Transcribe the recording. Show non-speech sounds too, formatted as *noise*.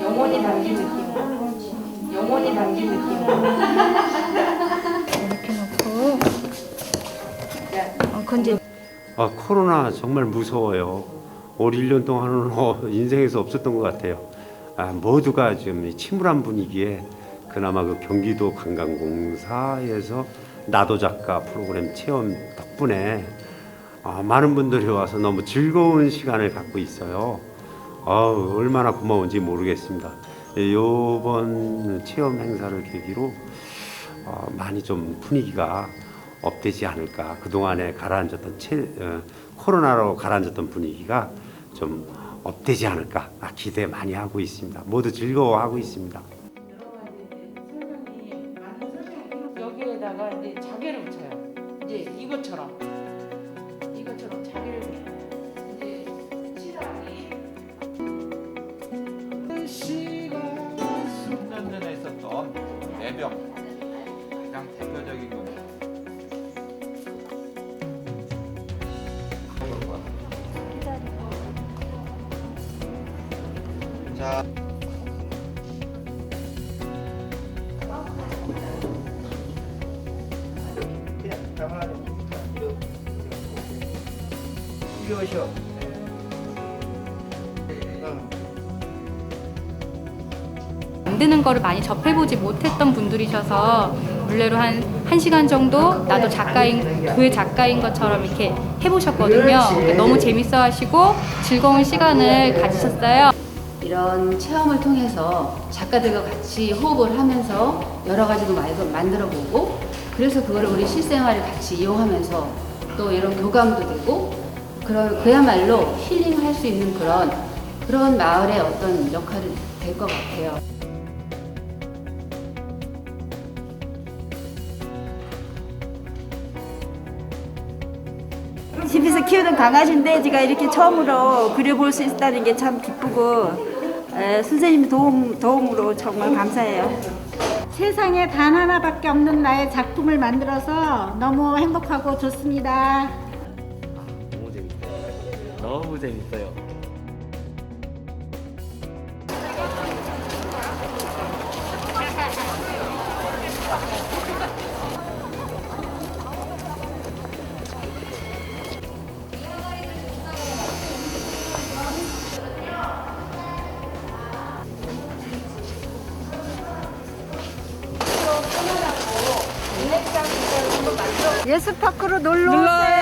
영혼이 담긴 느낌으로. 영혼이 담긴 느낌으로. 이렇게 놓고 자, 어, 건져 아, 코로나 정말 무서워요. 올 1년 동안은 어, *laughs* 인생에서 없었던 것 같아요. 아, 모두가 지금 이 침울한 분위기에 그나마 그 경기도 관광공사에서 나도 작가 프로그램 체험 덕분에 아, 많은 분들이 와서 너무 즐거운 시간을 갖고 있어요. 아우, 얼마나 고마운지 모르겠습니다. 이번 체험 행사를 계기로 어, 많이 좀 분위기가 업되지 않을까. 그동안에 가라앉았던 체, 어, 코로나로 가라앉았던 분위기가 좀 업되지 않을까. 아, 기대 많이 하고 있습니다. 모두 즐거워하고 있습니다. 여기에다가 이제 자개를 붙여요. 이제 이것처럼 이것처럼 자개를 매병 가장 대표적인 겁니다. 자. 이리 오셔. 만드는 거를 많이 접해보지 못했던 분들이셔서 물레로 한 1시간 정도 나도 작가인 그 작가인 것처럼 이렇게 해보셨거든요. 그러니까 너무 재밌어 하시고 즐거운 시간을 가지셨어요. 이런 체험을 통해서 작가들과 같이 호흡을 하면서 여러 가지도 만들어 보고 그래서 그거를 우리 실생활에 같이 이용하면서 또 이런 교감도 되고 그런 그야말로 힐링할 수 있는 그런 그런 마을의 어떤 역할이 될 것 같아요. 집에서 키우는 강아지인데 제가 이렇게 처음으로 그려볼 수 있다는 게 참 기쁘고 에, 선생님 도움, 도움으로 정말 감사해요. 세상에 단 하나밖에 없는 나의 작품을 만들어서 너무 행복하고 좋습니다. 너무 재밌어요. 너무 재밌어요. 예스파크로 놀러 오세요.